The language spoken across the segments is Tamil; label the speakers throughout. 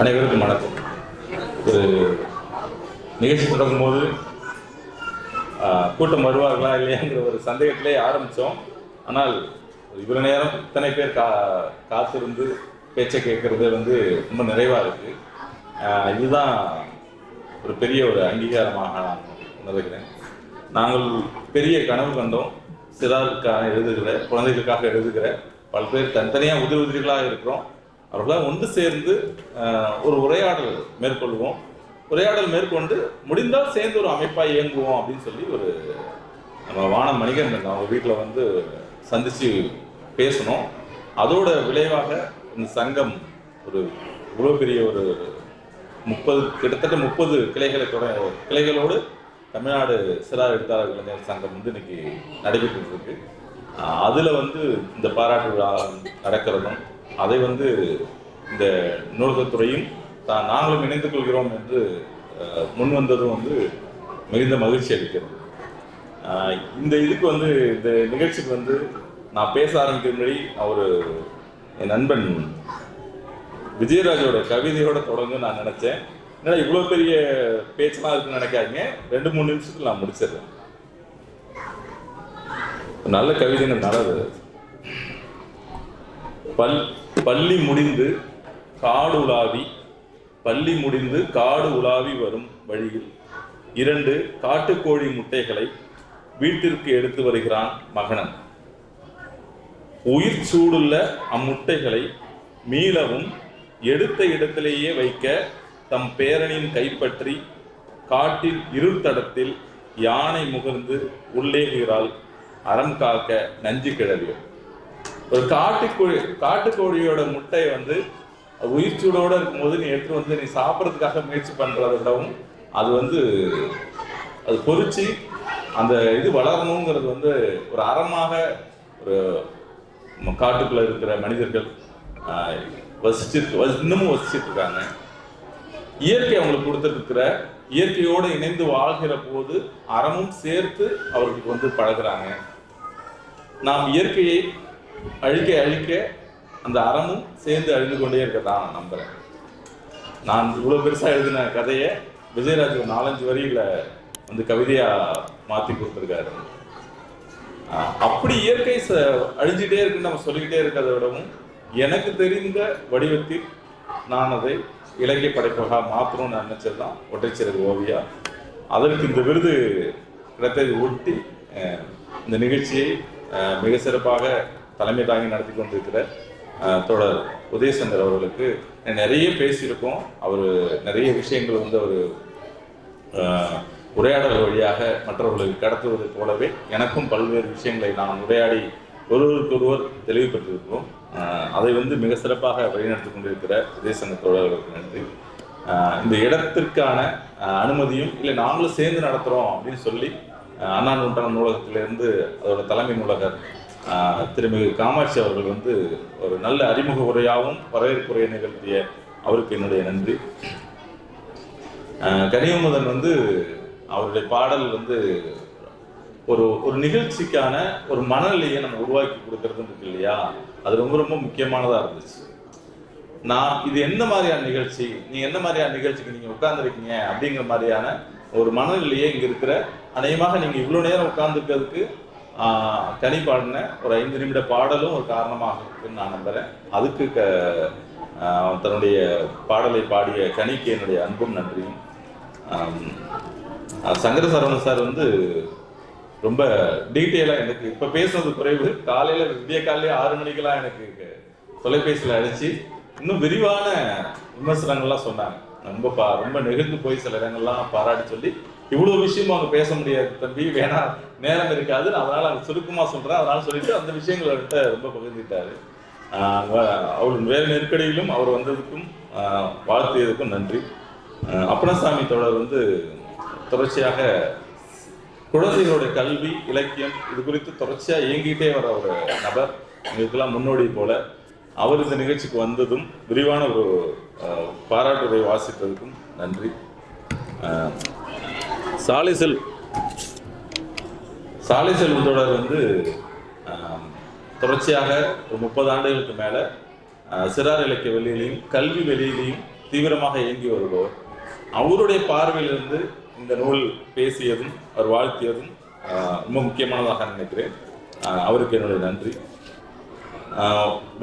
Speaker 1: அனைவருக்கும் வணக்கம். ஒரு நிகழ்ச்சி தொடங்கும் போது கூட்டம் வருவார்களா இல்லையாங்கிற ஒரு சந்தேகத்திலே ஆரம்பித்தோம். ஆனால் இவ்வளோ நேரம் இத்தனை பேர் கா காத்திருந்து பேச்சை கேட்குறது வந்து ரொம்ப நிறைவாக இருக்குது இதுதான் ஒரு பெரிய ஒரு அங்கீகாரமாக நான் உணர்கிறேன். நாங்கள் பெரிய கனவு கண்டோம். சிறாருக்காக எழுதுகிற குழந்தைகளுக்காக எழுதுகிற பல பேர் தனித்தனியாக உதவி உதவிகளாக இருக்கிறோம். அவர்களாக ஒன்று சேர்ந்து ஒரு உரையாடல் மேற்கொள்வோம். உரையாடல் மேற்கொண்டு முடிந்தால் சேர்ந்து ஒரு அமைப்பாக இயங்குவோம் அப்படின்னு சொல்லி ஒரு நம்ம வானம் மணிகண்டன் அவங்க வீட்டில் வந்து சந்தித்து பேசணும். அதோட விளைவாக இந்த சங்கம் ஒரு இவ்வளோ பெரிய ஒரு முப்பது கிட்டத்தட்ட முப்பது கிளைகளை தொட கிளைகளோடு தமிழ்நாடு சிறார் எழுத்தாளர் இளைஞர் சங்கம் வந்து இன்னைக்கு நடைபெற்று இருக்கு. அதில் வந்து இந்த பாராட்டு விழா நடக்கிறதும் அதை வந்து இந்த நூலகத்துறையும் தான் நாங்களும் இணைந்து கொள்கிறோம் என்று முன் வந்ததும் வந்து மிகுந்த மகிழ்ச்சி அளிக்கிறது. இந்த இதுக்கு வந்து இந்த நிகழ்ச்சிக்கு வந்து நான் பேச ஆரம்பிக்கிற முன்னாடி அவர் என் நண்பன் விஜயராஜோட கவிதையோட தொடங்க நான் நினச்சேன். ஏன்னா இவ்வளோ பெரிய பேச்செல்லாம் இருக்குன்னு நினைக்காதீங்க. ரெண்டு மூணு நிமிஷத்துக்கு நான் முடிச்சிடுறேன். நல்ல நல்ல கவிதைன்னு நல்லது பல் பள்ளி முடிந்து காடு உலாவி பள்ளி முடிந்து காடு உலாவி வரும் வழியில். இரண்டு காட்டுக்கோழி முட்டைகளை வீட்டிற்கு எடுத்து வருகிறான் மகனன். உயிர் சூடுள்ள அம்முட்டைகளை மீளவும் எடுத்த இடத்திலேயே வைக்க தம் பேரனின் கைப்பற்றி காட்டின் இருள் தடத்தில் யானை முகர்ந்து உள்ளேகிறாள் அறம் காக்க நஞ்சு கிழவியோ ஒரு காட்டுக்கோழி காட்டுக்கோழியோட முட்டை வந்து உயிர் சூடோட இருக்கும்போது நீ எடுத்து வந்து நீ சாப்பிட்றதுக்காக முயற்சி பண்றதை விடவும் அது வந்து அது பொறிச்சு அந்த இது வளரணுங்கிறது வந்து ஒரு அறமாக ஒரு காட்டுக்குள்ள இருக்கிற மனிதர்கள் வசிச்சிருக்கு இன்னமும் வசிச்சிட்டு இருக்காங்க. இயற்கை அவங்களுக்கு கொடுத்துருக்கிற இயற்கையோடு இணைந்து வாழ்கிற போது அறமும் சேர்த்து அவர்களுக்கு வந்து பழகுறாங்க. நாம் இயற்கையை அழிக்க அழிக்க அந்த அறமும் சேர்ந்து அழிந்து கொண்டே இருக்கதான் நான் நம்புறேன். நான் இவ்வளோ பெருசாக எழுதின கதையை விஜயராஜ் ஒரு நாலஞ்சு வரியில வந்து கவிதையா மாற்றி கொடுத்துருக்காரு. ஆஹ் அப்படி இயற்கை ச- அழிஞ்சிட்டே இருக்குன்னு நம்ம சொல்லிக்கிட்டே இருக்கிறத விடவும் எனக்கு தெரிந்த வடிவத்தில் நான் அதை இலக்கிய படைப்பாக மாற்றணும்னு நினைச்சது தான் ஒற்றைச்சிறகு ஓவியா. அதற்கு இந்த விருது கிடைத்ததை ஒட்டி அஹ், இந்த நிகழ்ச்சியை அஹ், மிக சிறப்பாக தலைமை தாங்கி நடத்தி கொண்டிருக்கிற அஹ், தோழர் உதயசங்கர் அவர்களுக்கு நிறைய பேசியிருக்கோம். அவர் நிறைய விஷயங்கள் வந்து அவர் உரையாடல் வழியாக மற்றவர்களுக்கு கடத்துவது போலவே எனக்கும் பல்வேறு விஷயங்களை நாம் உரையாடி ஒருவருக்கொருவர் தெளிவுபட்டிருக்கிறோம் அதை வந்து மிக சிறப்பாக வழிநடத்தி கொண்டிருக்கிற உதயசங்க தோழர்களுக்கு நன்றி. இந்த இடத்திற்கான அனுமதியும் இல்லை நாங்களும் சேர்ந்து நடத்துகிறோம் அப்படின்னு சொல்லி அண்ணா நூற்றாண்டு நூலகத்திலிருந்து அதோட தலைமை நூலகர் திருமிகு காமாட்சி அவர்கள் வந்து ஒரு நல்ல அறிமுக உரையாகவும் வரவேற்புரையை நிகழ்த்திய அவருக்கு என்னுடைய நன்றி. அஹ் கனியமுதன் வந்து அவருடைய பாடல் வந்து ஒரு ஒரு நிகழ்ச்சிக்கான ஒரு மனநிலையை நம்ம உருவாக்கி கொடுக்கறது இருக்கு இல்லையா? அது ரொம்ப ரொம்ப முக்கியமானதாக இருந்துச்சு. நான் இது எந்த மாதிரியான நிகழ்ச்சி? நீங்கள் என்ன மாதிரியான நிகழ்ச்சிக்கு நீங்கள் உட்கார்ந்துருக்கீங்க? அப்படிங்கிற மாதிரியான ஒரு மனநிலையே இங்கே இருக்கிற அநேகமாக நீங்கள் இவ்வளோ நேரம் உட்கார்ந்துருக்கிறதுக்கு தனி பாடின ஒரு ஐந்து நிமிட பாடலும் ஒரு காரணமாக இருக்குன்னு நான் நம்புகிறேன் அதுக்கு க தன்னுடைய பாடலை பாடிய கனிக்கு என்னுடைய அன்பும் நன்றியும். சங்கர சரவணன் சார் வந்து ரொம்ப டீட்டெயிலாக எனக்கு இப்போ பேசுனது குறைவு. காலையில் விடிய காலையிலே ஆறு மணிக்கெல்லாம் எனக்கு தொலைபேசியில் அழைச்சி இன்னும் விரிவான விமர்சனங்கள்லாம் சொன்னாங்க. ரொம்ப பா ரொம்ப நெகிழ்ந்து போய் சில இடங்கள்லாம் பாராட்டி சொல்லி இவ்வளோ விஷயமும் அவங்க பேச முடியாது தம்பி. வேணா நேரம் இருக்காது. நான் அதனால அவங்க சுருக்கமாக சொல்கிறேன் அதனால சொல்லிட்டு அந்த விஷயங்களை அவர்கிட்ட ரொம்ப பகிர்ந்துட்டாரு ஆஹ் அவர் வேறு நெருக்கடியிலும் அவர் வந்ததுக்கும் வாழ்த்தியதுக்கும் நன்றி. அப்பனசாமி தொடர் வந்து தொடர்ச்சியாக குழந்தைகளுடைய கல்வி இலக்கியம் இது குறித்து தொடர்ச்சியாக இயங்கிட்டே வர ஒரு நபர். எங்களுக்கெல்லாம் முன்னோடி போல. அவர் இந்த நிகழ்ச்சிக்கு வந்ததும் விரிவான ஒரு பாராட்டுரை வாசித்ததுக்கும் நன்றி. சாலை செல் சாலை செல்வம் தொடர் வந்து தொடர்ச்சியாக ஒரு முப்பது ஆண்டுகளுக்கு மேலே சிறார் இலக்கிய வெளியிலையும் கல்வி வெளியிலையும் தீவிரமாக இயங்கி வருபவர். அவருடைய பார்வையிலிருந்து இந்த நூல் பேசியதும் அவர் வாழ்த்தியதும் ரொம்ப முக்கியமானதாக நினைக்கிறேன். அவருக்கு என்னுடைய நன்றி.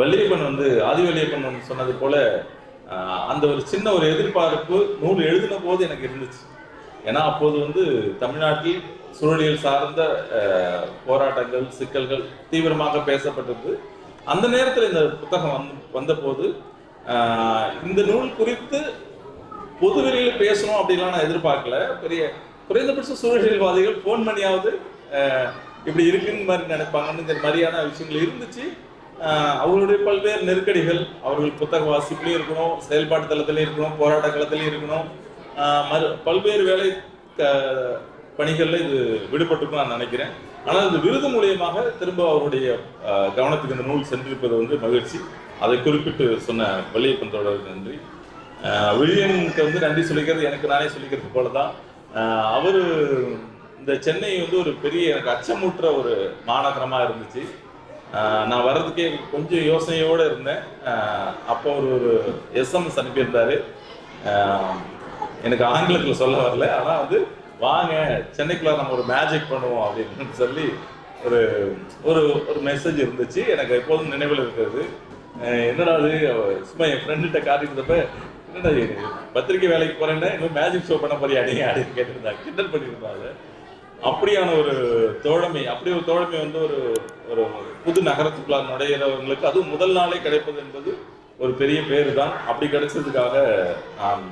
Speaker 1: வள்ளியப்பன் வந்து ஆதிவள்ளியப்பன் வந்து சொன்னது போல அந்த ஒரு சின்ன ஒரு எதிர்பார்ப்பு நூல் எழுதின போது எனக்கு இருந்துச்சு. ஏன்னா அப்போது வந்து தமிழ்நாட்டில் சூழலியல் சார்ந்த போராட்டங்கள் சிக்கல்கள் தீவிரமாக பேசப்பட்டது அந்த நேரத்தில் இந்த புத்தகம் வந் வந்தபோது இந்த நூல் குறித்து பொதுவெளியில் பேசணும் அப்படிலாம் நான் எதிர்பார்க்கல. பெரிய குறைந்தபட்ச சூழலியல்வாதிகள் ஃபோன் பண்ணியாவது இப்படி இருக்குன்னு மாதிரி நினைப்பாங்கன்னு மாதிரியான விஷயங்கள் இருந்துச்சு. அவர்களுடைய பல்வேறு நெருக்கடிகள் அவர்கள் புத்தக வாசிப்புலையும் இருக்கணும் செயல்பாட்டு தளத்திலையும் இருக்கணும் போராட்ட களத்திலையும் இருக்கணும். மறு பல்வேறு வேலை க- இது விடுபட்டுக்கும் நான் நினைக்கிறேன். ஆனால் இந்த விருது மூலியமாக திரும்ப அவருடைய கவனத்துக்கு இந்த நூல் சென்றிருப்பது வந்து மகிழ்ச்சி. அதை குறிப்பிட்டு சொன்ன வள்ளியப்பன் தோழருக்கு நன்றி வில்லியனுக்கு வந்து நன்றி சொல்லிக்கிறது எனக்கு நானே சொல்லிக்கிறது போல தான் அவர் இந்த சென்னை வந்து ஒரு பெரிய எனக்கு அச்சமூட்டுற ஒரு மாநகரமாக இருந்துச்சு. நான் வர்றதுக்கே கொஞ்சம் யோசனையோடு இருந்தேன். அப்போ ஒரு ஒரு எஸ்எம்எஸ் அனுப்பியிருந்தாரு. எனக்கு ஆங்கிலத்தில் சொல்ல வரல. ஆனால் வந்து வாங்க சென்னைக்குள்ள நம்ம ஒரு மேஜிக் பண்ணுவோம் அப்படின்னு சொல்லி ஒரு ஒரு ஒரு மெசேஜ் இருந்துச்சு. எனக்கு எப்போதும் நினைவில் இருக்கிறது. என்னடா அது சும்மா என் ஃப்ரெண்டுகிட்ட காட்டியிருந்தப்ப என்னடா பத்திரிக்கை வேலைக்கு போகிறேன்னா இன்னும் மேஜிக் ஷோ பண்ண போறியா நீ அப்படின்னு கேட்டிருந்தாங்க கிண்டல் பண்ணியிருந்தாங்க அப்படியான ஒரு தோழமை அப்படி ஒரு தோழமை வந்து ஒரு ஒரு புது நகரத்துக்குள்ள நுழையிறவங்களுக்கு அதுவும் முதல் நாளே கிடைப்பது என்பது ஒரு பெரிய பேர் தான் அப்படி கிடைச்சதுக்காக நான்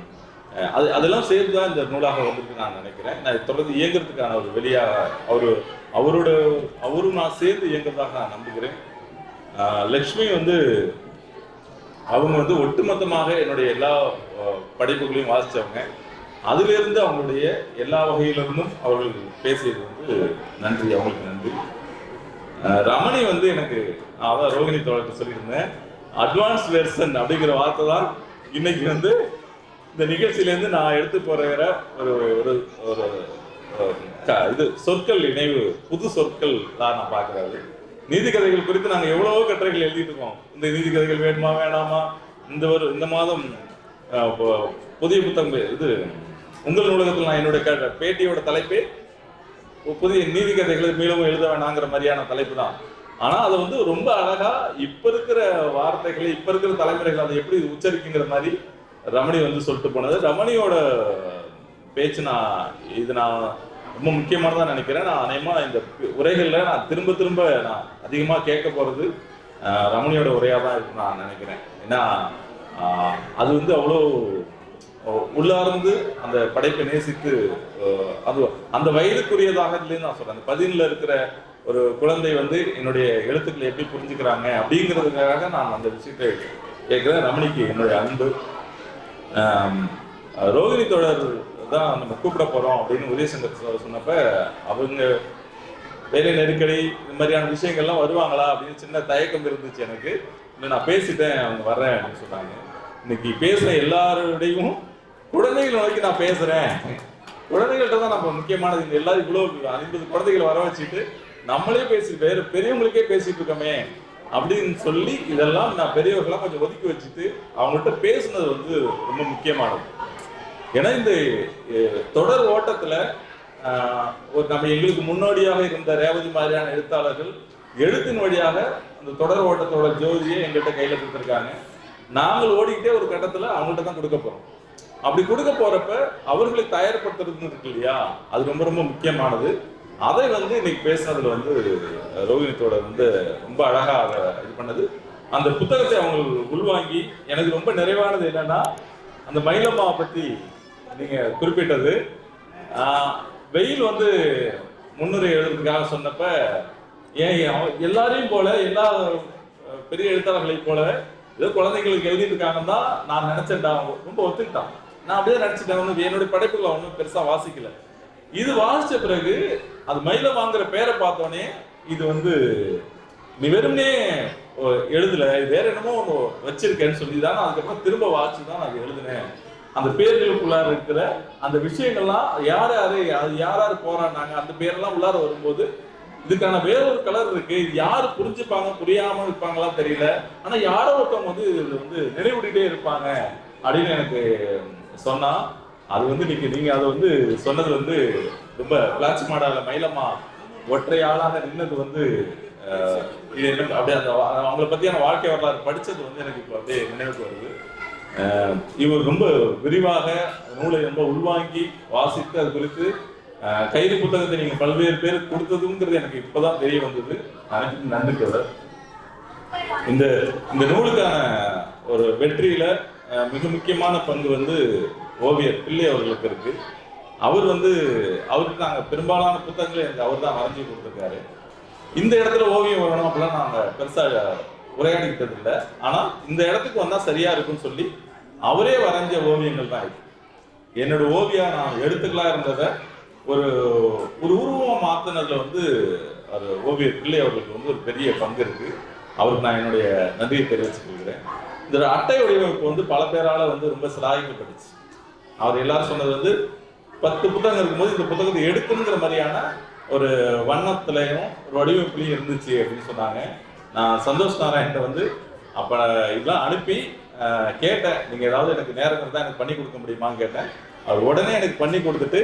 Speaker 1: அது அதெல்லாம் சேர்த்து தான் இந்த நூலாக வந்திருக்கு நான் நினைக்கிறேன். நான் தொடர்ந்து இயங்குறதுக்கான ஒரு வெளியாக அவர் அவரோட அவரும் நான் சேர்ந்து இயங்குறதாக நான் நம்புகிறேன். லக்ஷ்மி வந்து அவங்க வந்து ஒட்டுமொத்தமாக என்னுடைய எல்லா படைப்புகளையும் வாசித்தவங்க அதிலிருந்து அவங்களுடைய எல்லா வகையிலிருந்தும் அவர்கள் பேசியது வந்து நன்றி அவங்களுக்கு நன்றி. ரமணி வந்து எனக்கு நான் அதான் ரோகிணி தோழர்கிட்ட சொல்லியிருந்தேன் அட்வான்ஸ் வெர்சன் அப்படிங்கிற வார்த்தை தான் இன்னைக்கு வந்து இந்த நிகழ்ச்சியிலேருந்து நான் எடுத்து போகிற ஒரு ஒரு ஒரு இது சொற்கள் இணைவு புது சொற்கள் தான் நான் பார்க்கறது நீதி கதைகள் குறித்து நாங்கள் எவ்வளவோ கட்டுரைகள் எழுதிட்டு இருக்கோம். இந்த நீதி கதைகள் வேணுமா வேணாமா? இந்த ஒரு இந்த மாதம் புதிய புத்தகம் இது உங்கள் நூலகத்தில் நான் என்னுடைய க- பேட்டியோட தலைப்பே. புதிய நீதி கதைகளை மீளவும் எழுத வேணாங்கிற மாதிரியான தலைப்பு தான். ஆனால் அதை வந்து ரொம்ப அழகாக இப்போ இருக்கிற வார்த்தைகளை இப்போ இருக்கிற தலைமுறைகள் அதை எப்படி உச்சரிக்குங்கிற மாதிரி ரமணி வந்து சொல்லிட்டு போனது. ரமணியோட பேச்சு நான் இது நான் ரொம்ப முக்கியமானதாக நினைக்கிறேன். நான் அநேகமாக இந்த உரைகளில் நான் திரும்ப திரும்ப நான் அதிகமாக கேட்க போகிறது ரமணியோட உரையாக தான் இருக்கும் நான் நினைக்கிறேன். ஏன்னா அது வந்து அவ்வளோ உள்ளார்ந்து அந்த படைப்பை நேசித்து அது அந்த வயதுக்குரியதாக இல்லைன்னு நான் சொல்கிறேன் அந்த பதினில் இருக்கிற ஒரு குழந்தை வந்து என்னுடைய எழுத்துக்களை எப்படி புரிஞ்சுக்கிறாங்க அப்படிங்கிறதுக்காக நான் அந்த விஷயத்தை கேட்குறேன். ரமணிக்கு என்னுடைய அன்பு. ரோகிணி தொடர் தான் நம்ம கூப்பிட போறோம் அப்படின்னு உதயசங்கர் சொன்னப்ப அவங்க வேலை நெருக்கடி இந்த மாதிரியான விஷயங்கள்லாம் வருவாங்களா அப்படின்னு சின்ன தயக்கம் இருந்துச்சு எனக்கு. இல்லை நான் பேசிட்டேன் அவங்க வர்றேன் அப்படின்னு சொன்னாங்க. இன்னைக்கு பேசுகிற எல்லாருடையும் குழந்தைகள் நோக்கி நான் பேசுறேன். குழந்தைகள்கிட்ட தான் நம்ம முக்கியமானது. இந்த எல்லாரும் இவ்வளோ ஐம்பது குழந்தைகளை வர வச்சுட்டு நம்மளே பேசி வேற பெரியவங்களுக்கே பேசிட்டு இருக்கோமே. அப்படின்னு சொல்லி இதெல்லாம் நான் பெரியவர்களாம் கொஞ்சம் ஒதுக்கி வச்சுட்டு அவங்கள்ட்ட பேசுனது வந்து ரொம்ப முக்கியமானது. ஏன்னா இந்த தொடர் ஓட்டத்துல ஒரு நம்ம எங்களுக்கு முன்னோடியாக இருந்த ரேவதி மாதிரியான எழுத்தாளர்கள் எழுத்தின் வழியாக அந்த தொடர் ஓட்டத்தோட ஜோதியை எங்கள்கிட்ட கையில கொடுத்துருக்காங்க. நாங்கள் ஓடிக்கிட்டே ஒரு கட்டத்தில் அவங்கள்ட்ட தான் கொடுக்க போகிறோம் அப்படி கொடுக்க போறப்ப அவர்களை தயார்படுத்துறதுன்னு இருக்கு இல்லையா? அது ரொம்ப ரொம்ப முக்கியமானது. அதை வந்து இன்னைக்கு பேசுனதுல வந்து ரோஹிணித்தோட வந்து ரொம்ப அழகா அதை இது பண்ணது. அந்த புத்தகத்தை அவங்க உள்வாங்கி எனக்கு ரொம்ப நிறைவானது என்னன்னா அந்த மயிலம்மாவை பத்தி நீங்க குறிப்பிட்டது. வெயில் வந்து முன்னுரை எழுதுறதுக்காக சொன்னப்ப ஏன் எல்லாரையும் போல எல்லா பெரிய எழுத்தாளர்களையும் போல ஏதோ குழந்தைங்களுக்கு எழுதிட்டு தான் நான் நினைச்சேன்டா ரொம்ப ஒத்துக்கிட்டான். நான் அப்படியே நினைச்சிட்டேன் ஒன்றும் என்னுடைய படைப்புகளை ஒன்றும் பெருசா வாசிக்கல. இது வாசிச்ச பிறகு அது மயில வாங்குற பேரை பார்த்தோன்னே இது வந்து நீ வெறும்னே ஓ, எழுதல இது வேற என்னமோ ஒன்று வச்சிருக்கேன்னு சொல்லி தான் அதுக்கப்புறம் திரும்ப வாசிச்சு தான் நான் எழுதினேன். அந்த பேர்களுக்குள்ளார இருக்கிற அந்த விஷயங்கள்லாம் யார் யாரு அது யார் யார் போராடினாங்க அந்த பேரெல்லாம் உள்ளார வரும்போது இதுக்கான வேற ஒரு கலர் இருக்கு. இது யார் புரிஞ்சுப்பாங்க புரியாம இருப்பாங்களா தெரியல. ஆனா யாரோ ஒருத்தவங்க வந்து இது வந்து நினைவுடிட்டே இருப்பாங்க அப்படின்னு எனக்கு சொன்னா அது வந்து நீங்க நீங்க அதை வந்து சொன்னது வந்து ரொம்ப பிளாச்சி மாடால மயிலம்மா ஒற்றை ஆளாக நின்னது வந்து இது எனக்கு அப்படியே அந்த வா- அவங்கள பத்தியான வாழ்க்கை வரலாறு படிச்சது வந்து எனக்கு இப்போ அப்படியே நினைவுக்கு வருது. இவர் ரொம்ப விரிவாக நூலை ரொம்ப உள்வாங்கி வாசித்து அது குறித்து கைது புத்தகத்தை நீங்க பல்வேறு பேர் கொடுத்ததுங்கிறது எனக்கு இப்பதான் தெரிய வந்தது. அனைத்து நன்றி தொடர் இந்த இந்த நூலுக்கான ஒரு வெற்றியில மிக முக்கியமான பங்கு வந்து ஓவியர் பிள்ளை அவர்களுக்கு இருக்கு. அவர் வந்து அவருக்கு நாங்கள் பெரும்பாலான புத்தகங்களை எனக்கு அவர் தான் வரைஞ்சி கொடுத்துருக்காரு. இந்த இடத்துல ஓவியம் வரணும் அப்படிலாம் நாங்கள் பெருசாக உரையாடிக்கிட்டது இல்லை. ஆனால் இந்த இடத்துக்கு வந்தால் சரியா இருக்கும்னு சொல்லி அவரே வரைஞ்ச ஓவியங்கள் தான் இது. என்னோட ஓவியா நான் எழுத்துக்களாக இருந்ததை ஒரு ஒரு உருவம் மாத்தினதுல வந்து அது ஓவியர் பிள்ளை அவர்களுக்கு வந்து ஒரு பெரிய பங்கு இருக்கு. அவருக்கு நான் என்னுடைய நன்றியை தெரிவித்துக் கொள்கிறேன். இந்த அட்டை வடிவமைப்பு வந்து பல பேரால் வந்து ரொம்ப சிலாயிக்கப்பட்டுச்சு. அவர் எல்லாரும் சொன்னது வந்து பத்து புத்தகம் இருக்கும்போது இந்த புத்தகத்தை எடுக்கணுங்கிற மாதிரியான ஒரு வண்ணத்துலையும் ஒரு வடிவமைப்புலையும் இருந்துச்சு அப்படின்னு சொன்னாங்க. நான் சந்தோஷ் நாராயண்கிட்ட வந்து அப்போ இதெல்லாம் அனுப்பி கேட்டேன். நீங்கள் ஏதாவது எனக்கு நேரம் இருந்தால் எனக்கு பண்ணி கொடுக்க முடியுமான்னு கேட்டேன். அவர் உடனே எனக்கு பண்ணி கொடுத்துட்டு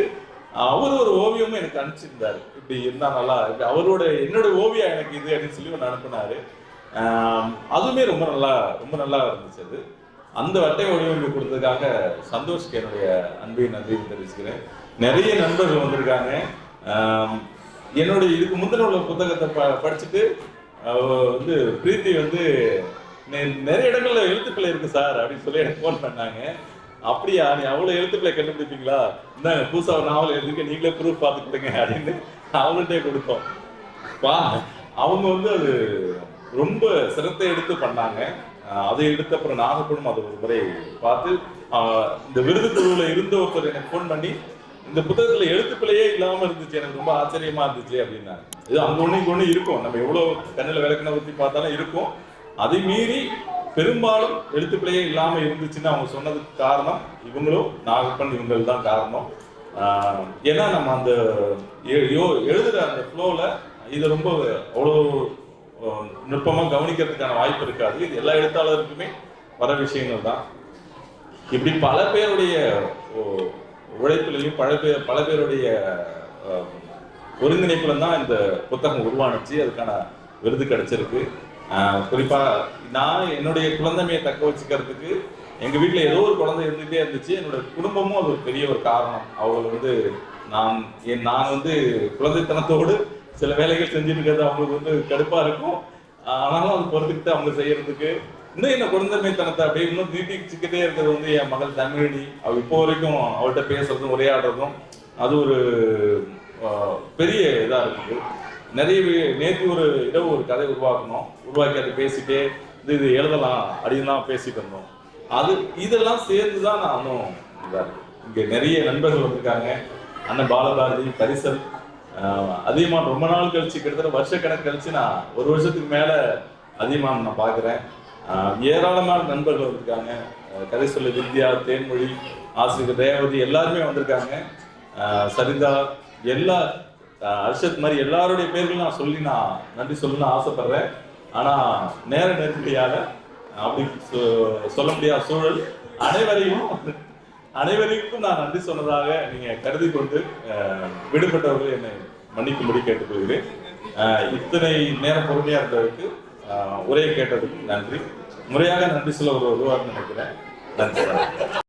Speaker 1: அவர் ஒரு ஓவியமும் எனக்கு அனுப்பிச்சிருந்தாரு. இப்படி இருந்தால் நல்லா இப்படி அவரோட என்னோட ஓவியம் எனக்கு இது அப்படின்னு சொல்லி ஒன்று அனுப்புனாரு. அதுவுமே ரொம்ப நல்லா ரொம்ப நல்லா இருந்துச்சு அது. அந்த வட்டை வடிவமைப்பு கொடுத்ததுக்காக சந்தோஷ்க்கு என்னுடைய அன்பையும் நன்றியும் தெரிவிச்சுக்கிறேன். நிறைய நண்பர்கள் வந்திருக்காங்க. என்னுடைய இதுக்கு முந்தின உள்ள புத்தகத்தை ப படிச்சுட்டு வந்து பிரீத்தி வந்து நிறைய இடங்கள்ல எழுத்துக்கள் இருக்கு சார் அப்படின்னு சொல்லி எனக்கு ஃபோன் பண்ணாங்க. அப்படியா நீ அவ்வளோ எழுத்துக்களை கண்டுபிடிப்பீங்களா? இந்தாங்க புதுசாக ஒரு நாவல் எழுதிக்க நீங்களே ப்ரூஃப் பார்த்து கொடுங்க அப்படின்னு அவங்கள்ட்டே கொடுத்தோம். வா அவங்க வந்து அது ரொம்ப சிரத்தை எடுத்து பண்ணாங்க. அதை எடுத்து அப்புறம் நாகப்படும் அது ஒரு முறை பார்த்து இந்த விருது குழுவில் இருந்த ஒருத்தர் எனக்கு ஃபோன் பண்ணி இந்த புத்தகத்துல எழுத்துப்பிள்ளையே இல்லாம இருந்துச்சு எனக்கு ரொம்ப ஆச்சரியமா இருந்துச்சு அப்படின்னாங்க இது அங்க ஒண்ணு இங்க ஒண்ணு இருக்கும். நம்ம எவ்வளவு கண்ணில் விளக்குன ஊற்றி பார்த்தாலும் இருக்கும். அதை மீறி பெரும்பாலும் எழுத்துப்பிள்ளையே இல்லாம இருந்துச்சுன்னு அவங்க சொன்னதுக்கு காரணம் இவங்களும் நாகப்பன் இவங்கள் தான் காரணம். ஏன்னா நம்ம அந்த எ- எழுதுற அந்த ஃப்ளோவில் இது ரொம்ப அவ்வளோ நுட்பமாக கவனிக்கிறதுக்கான வாய்ப்பு இருக்காது. இது எல்லா எழுத்தாளருக்குமே வர விஷயங்கள் தான். இப்படி பல பேருடைய உழைப்புலையும் பல பேர் பல பேருடைய ஒருங்கிணைப்புல தான் இந்த புத்தகம் உருவானுச்சு. அதுக்கான விருது கிடைச்சிருக்கு. குறிப்பாக நான் என்னுடைய குழந்தைமையை தக்க வச்சுக்கிறதுக்கு எங்கள் வீட்டில் ஏதோ ஒரு குழந்தை இருந்துகிட்டே இருந்துச்சு. என்னோட குடும்பமும் அது ஒரு பெரிய ஒரு காரணம். அவங்க வந்து நான் என் நான் வந்து குழந்தைத்தனத்தோடு சில வேலைகள் செஞ்சுட்டு இருக்கிறது அவங்களுக்கு வந்து கடுப்பா இருக்கும். ஆனாலும் அது பொறுத்துக்கிட்டு அவங்க செய்யறதுக்கு இன்னும் என்ன குழந்தைமைத்தனத்தை அப்படியே இன்னும் நீட்டிச்சுக்கிட்டே இருக்கிறது வந்து என் மகள் தமிழி அவ இப்போ வரைக்கும் அவள்கிட்ட பேசுறதும் உரையாடுறதும் அது ஒரு பெரிய இதாக இருக்குது. நிறைய நேற்று ஒரு இரவு ஒரு கதை உருவாக்கணும். உருவாக்கி அதை பேசிட்டே இது இது எழுதலாம் அப்படின்லாம் பேசிட்டு இருந்தோம். அது இதெல்லாம் சேர்ந்து தான் நான் இன்னும் இதா இருக்கு. இங்கே நிறைய நண்பர்கள் வந்திருக்காங்க. அண்ணன் பாலபாரதி பரிசல் ஆஹ், அதிகமாக ரொம்ப நாள் கழிச்சு கிட்டத்தட்ட வருஷக்கணக்கு கழிச்சு நான் ஒரு வருஷத்துக்கு மேல அதிகமாக நான் பார்க்குறேன். ஏராளமான நண்பர்கள் வந்திருக்காங்க. கதை சொல்ல வித்யா தேன்மொழி ஆசிரியர் ரேவதி எல்லாருமே வந்திருக்காங்க. சரிதா எல்லா அர்ஷத் மாதிரி எல்லாருடைய பேர்களும் நான் சொல்லி நான் நன்றி சொல்லணும்னு ஆசைப்படுறேன். ஆனா நேர நெருக்கடியால அப்படி சொ- சொல்ல முடியாத சூழல். அனைவரையும் அனைவருக்கும் நான் நன்றி சொன்னதாக நீங்க கருதி கொண்டு விடுபட்டவர்கள் என்னை மன்னிக்கும்படி கேட்டுக்கொள்கிறேன் இத்தனை நேரம் பொறுமையாக இருந்ததுக்கு உரையை கேட்டதுக்கு நன்றி. முறையாக நன்றி சொல்ல ஒரு உருவாக நினைக்கிறேன். நன்றி.